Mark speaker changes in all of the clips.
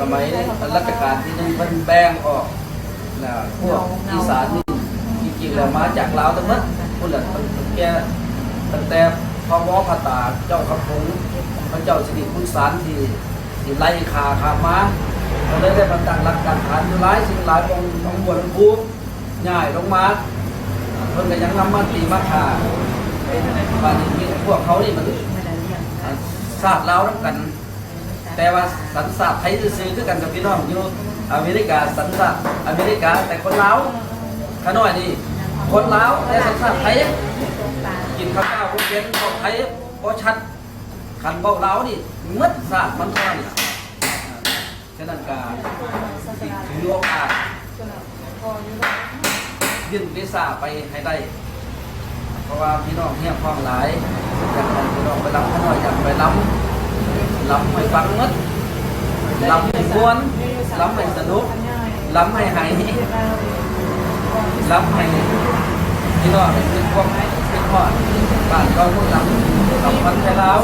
Speaker 1: สมัยรัชกาลที่หนึ่งเป็นแบ่งออกนะพวกอีสานนี่จริงๆแล้วมาจากลาวทั้งหมดพุ่นละตั้งแต่ตั้งแต่พ่อหมอพระตาเจ้าคำพงพระเจ้าสิริพุทธสารที่ที่ไล่ขาขามาก็เลยได้บรรตั้งหลักการฐานอยู่หลายสิ่งหลายองค์ของบวชครูง่ายลงมาเพิ่นก็ยังนำมาตีมาขาบานนี้พวกเขานี่มันศาสตร์ลาวน้ำกัน แต่ว่าสันศาตร์ไทยซื้อคือกันกับพี่น้องอยู่อเมริกาสันศาตร์อเมริกาแต่คนลาวขาน้อยนี่คนลาวแต่สันศาตร์ไทยกินข้าวเจ้าพวเย็นพวกไทยพอชัดขันเบาลาวนี่มัดศาสตร์มันท่านั้นฉะนั้นการถือโอกาสยื่นวีซ่าไปให้ได้ เพราะว่าพี่น้องเฮียพ้องหลายอยากให้พี่น้องไปรับขาน้อยอยากไปรับ รับให้ฟังมัดรับให้มวนรับให้สนุกรับให้หายรับให้พี่น้องเป็นพวกเป็นพ่อบ้านก็พวกลังลำพันไทยลาว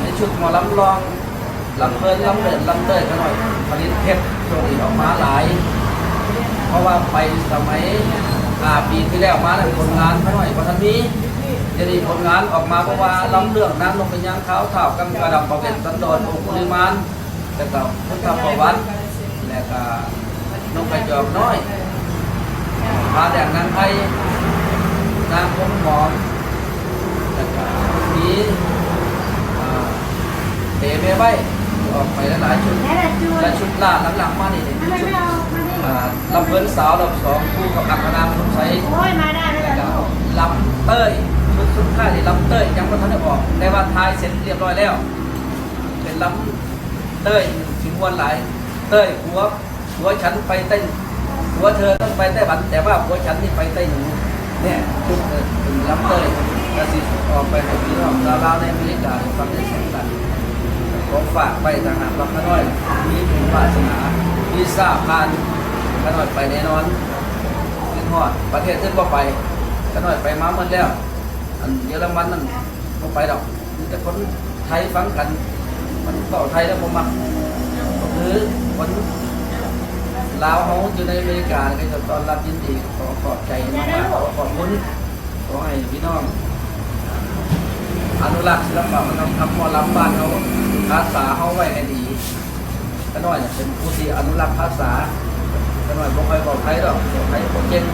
Speaker 1: ในชุดหมอลำลองลำเพลินลำเดินลำเดินกันหน่อยผลิตเพชรช่วงนี้ออกมาหลาย เพราะว่าไปสมัยอาปีที่แล้วมาแล้วผลงานเขาหน่อยพอทันนี้ จะมีผลงานออกมาเพราะว่าล้ำเรื่องนั้นลงไปย่างเท้าเท้ากันกระดำประเวศสันโดษองคุลิมานแล้วก็พุทธประวัติแล้วก็นกกระจอกน้อยพาแดงนางไทยนางคงหอมแล้วก็มีเตะเมใบออกไปหลายชุด
Speaker 2: และ
Speaker 1: ชุดล่าหลังๆมานี่
Speaker 2: ทำไม
Speaker 1: ชุด
Speaker 2: ไม่เอามาดิ
Speaker 1: อ่าลำเพิ่นสาวลำสองคู่กับอัคคณาสมใช้
Speaker 2: ลยร
Speaker 1: ก็
Speaker 2: อ
Speaker 1: ลำเต้ย สุดท้ายนี่ลำเต้ยยังไม่ทันได้ออกแต่ว่าทายเสร็จเรียบร้อยแล้ว เป็นลำเต้ยถึงวันหลาย เต้ยหัวหัวฉันไปเต้นหัวเธอต้องไปไต้หวันแต่ว่าหัวฉันนี่ไปไต้หนูเนี่ยชุดเป็นลำเต้ยแล้วสิออกไปให้พี่น้องดาวๆในอเมริกาฟังได้เสียงกันของฝากไปต่างหากรับขน้อยมีบุญวาสนาวีซ่าผ่านขน้อยไปแน่นอนขึ้นฮอดประเทศอื่นก็ไปขน้อยไปมาหมดแล้ว อันเยอรมันนั่นก็ไปดอกมีแต่คนไทยฟังกัน มันเก่าไทยแล้วผมมักก็คือคนลาวเขาอยู่ในอเมริกาก็จะตอนรับยินดีขอขอบใจมากๆขอขอบคุณขอให้พี่น้องอนุรักษ์ศิลปะมันทำหมอลำบ้านเขาภาษาเขาไว้ให้ดีก็น้อยเนี่ยเป็นผู้ที่อนุรักษ์ภาษาก็น้อยบ่ค่อยบอกใครหรอกบอกใครบอกเก่ง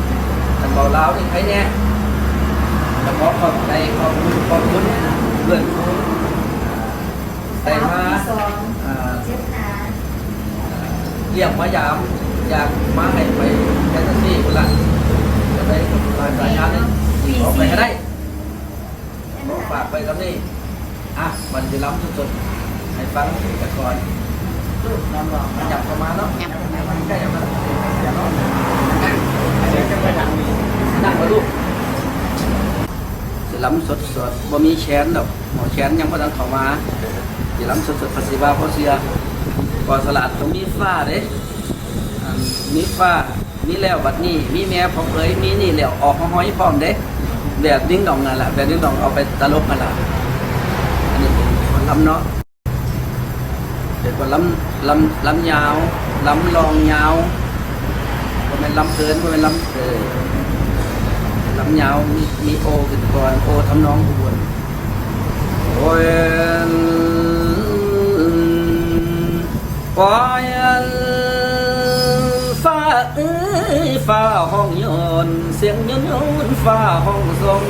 Speaker 1: แต่บอกลาวนี่ใครแน่ แต่ขอขอบใจขอบคุณขอบคุณเพื่อนครูแต่มา
Speaker 2: อ่าเจ็ดขา
Speaker 1: เรียกมายาม อยากมาให้ไปแคทซี่คนละจะได้มาสายงานนี้ขอไปก็ได้ขอฝากไปกับนี่อะมันจะล้ำสุดๆให้ฟังแต่ก่อนลูกนหลอกมาจับเข้ามาณเนาะมันใกล้จะมาอย่าเนาะเสียงจะไปดังดีนั่งมาลูก ล้ำสดๆบ่มีแชนดอกหมอแชนยังบ่ทันเข้ามาจะล้ำสดๆภาษีบาเพราะเสียก่อสลัดต้องมีฟ้าเด้มีฟ้ามีแล้วบัดนี้ มีแม่พอมเอ้ยมีนี่แล้วออกห้อยพร้อมเด้แบบดิ้งดองนั่นแหละแบบดิ้งดองเอาไปตลกนั่นแหละอันนี้เป็นคนล้ำเนาะเป็นคนล้ำล้ำล้ำยาวล้ำลองยาวก็เป็นล้ำเกินก็เป็นล้ำเกิน ลำยาวมีมีโอขึ้นก่อนโอทำนองขบวนโอ้ยปอยฟ้าเอ้ยฟ้าห้องโยนเสียงโยนยนฟ้าห้องทรง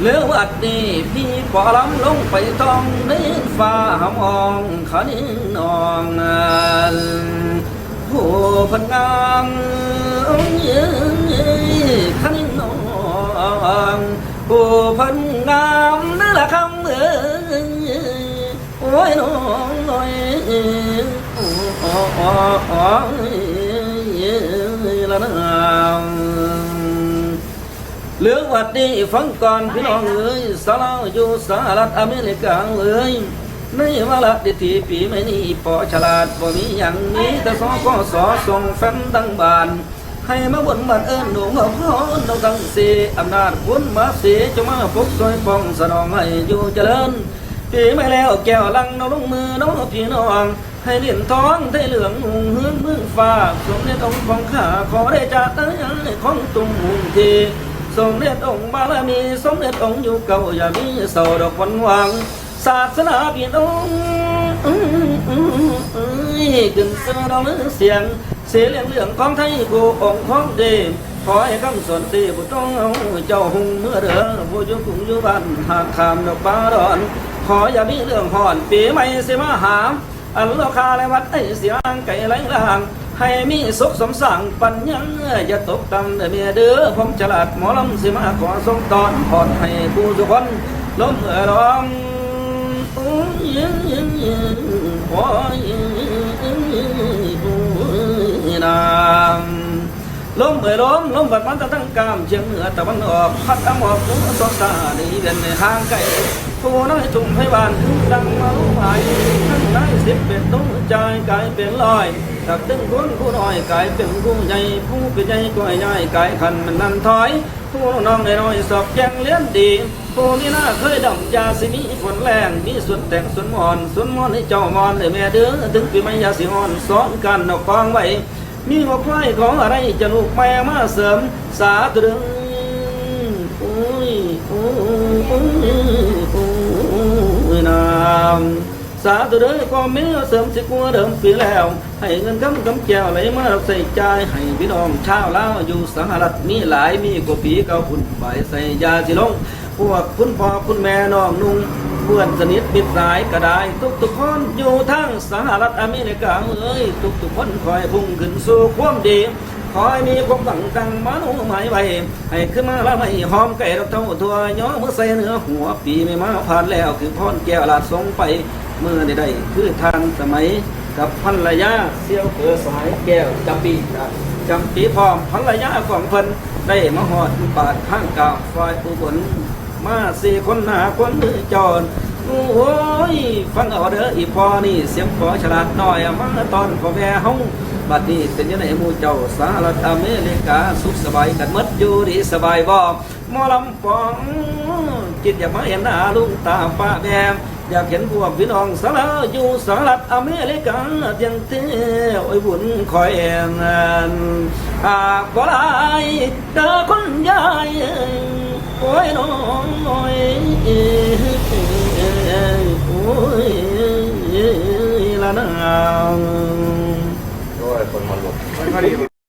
Speaker 1: เหลือวัดนี้พี่ปอลำลงไปต้องในฟ้าหำอองขันนองผู้พันงามยืนขันน องผู้พันงามนั่นแหละคำเอ้ยโอ้ยน้องน้อยอ๋ออ๋ออ๋อละนางเรื่องวัดนี้ฟังก่อนพี่น้องเอ้ยสาวอยู่สหรัฐอเมริกาเอ้ยในวาระดิทีปีไม่นี้ปอฉลาดบ่มีอย่างนี้แต่สอก็สอส่งแฟนตั้งบ้าน ให้มาบนบ้านเอิญหนูมาพรเราทั้งสีอำนาจบุญมาสีจะมาพบซอยป้องสนองให้อยู่เจริญปีไม่แล้วแก้วลังน้องลงมือน้องพี่น้องให้เหรียญทองได้เหลืองหุงเฮืองเมืองฟ้าสมเด็จองค์ของข้าขอได้จากเอ้ยของตุ่มหุงทีสมเด็จองค์บารมีสมเด็จองค์อยู่เก่าอย่ามีเศร้าดอกวันหวังศาสนาพี่น้องเอ้ยเอ้ยเอ้ยขึ้นเสือเรามือเสียง เสียเรื่องเรื่องของไทยกูองค์ของเดมขอให้คำสอนตีผู้ต้องเอาเจ้าหุงเมื่อเด้อผู้ยู่กรุงยู่บ้านหากขามดอกบาดอน ขออย่ามีเรื่องห่อนปีใหม่เสมาหามอันโลคาและวัดไอเสียงไก่ไหลลางให้มีสุขสมสั่งปัญญังอย่าตกต่ำเด้อเมียเด้อผมฉลาดหมอลำสิมาขอส่งตอนผ่อนให้ผู้ทุกคนล้มเอร้องโอ้ยยังยังยังโอ้ยยังยังยัง นามลมเอ่ยลมลมบัดมันตะตั้งกามเชียงเหนือตะวันออกพัดตั้งออกหัวสดตาดีเด่นในทางไกลผู้น้อยทุ่มให้บานดังมาลุกไหายทั้งได้สิบเป็นตุ้งใจกลายเป็นลอยตักตึงคนผู้น้อยกลายเป็นผู้ใหญ่ผู้เป็นใหญ่ก็ใหญ่กลายขันมันนั่นถอยผู้น้องน้อยสอบแจงเลี้ยนดีผู้มีหน้าเคยดำยาสิมีฝนแรงมีส่วนแต่งส่วนมอนส่วนมอนให้เจ้ามอนให้แม่เด้อถึงปีไม่ยาสิอ่อนสอนกันเอากองไว้ มีหัวควายของอะไรจะลูกแม่มาเสริมสาธุเดึงโอ้ยโอ้ยโอ้ยโอ้ยนาม สาธุเด้อก็มีเสริมสิกลัวเดิมปีแล้ว ให้เงินกำกำแก้วไหลมาใส่ใจให้พี่น้องชาวลาวอยู่สหรัฐมีหลายมีกว่าปีเก่าคุณใบใส่ยาสิลง พวกคุณพ่อคุณแม่น้องนุ่งเพื่อนสนิทมิตรสายก็ได้ ทุกทุกคนอยู่ทั้งสหรัฐอเมริกาเอ้ยทุกทุกคนคอยพุ่งขึ้นสู่ความดีคอยมีความตั้งตั้งมาโนหมายไว้ให้ขึ้นมาแล้วไม่หอมไก่ดอกเท่าทัวย้อมือใส่เนื้อหัวปีไม่มาผ่านแล้วคือพ่อนแก้วลาดสงไป เมื่อได้คือทานสมัยกับภรรยาเสี่ยวเผือสายแก้วจำปีจำปีพร้อมภรรยาของเพิ่นได้มาหอดปาดข้างกาวฟอยผู้บนมาสี่คนหาคนมือจอนโอ้ยฟังเอาเด้ออีพอนี่เสียงขอฉลาดหน่อยมาตอนขอแว่ห้องบัดนี้เป็นยังไงมูเจ้าสหรัฐอเมริกาสุขสบายกันมดอยู่ดีสบายบ่มอลำปองจิตอย่ามาเห็นหน้าลุงตาป้าแบม อยากเห็นพวกพี่น้องสาวอยู่สหรัฐอเมริกาเตียงเต้โอ้บุญคอยแอนหากบ่ลายเด้อคนใหญ่โอ้ยน้องโอ้ยโอ้ยละนาง
Speaker 2: โอ้ยคนมันหลบ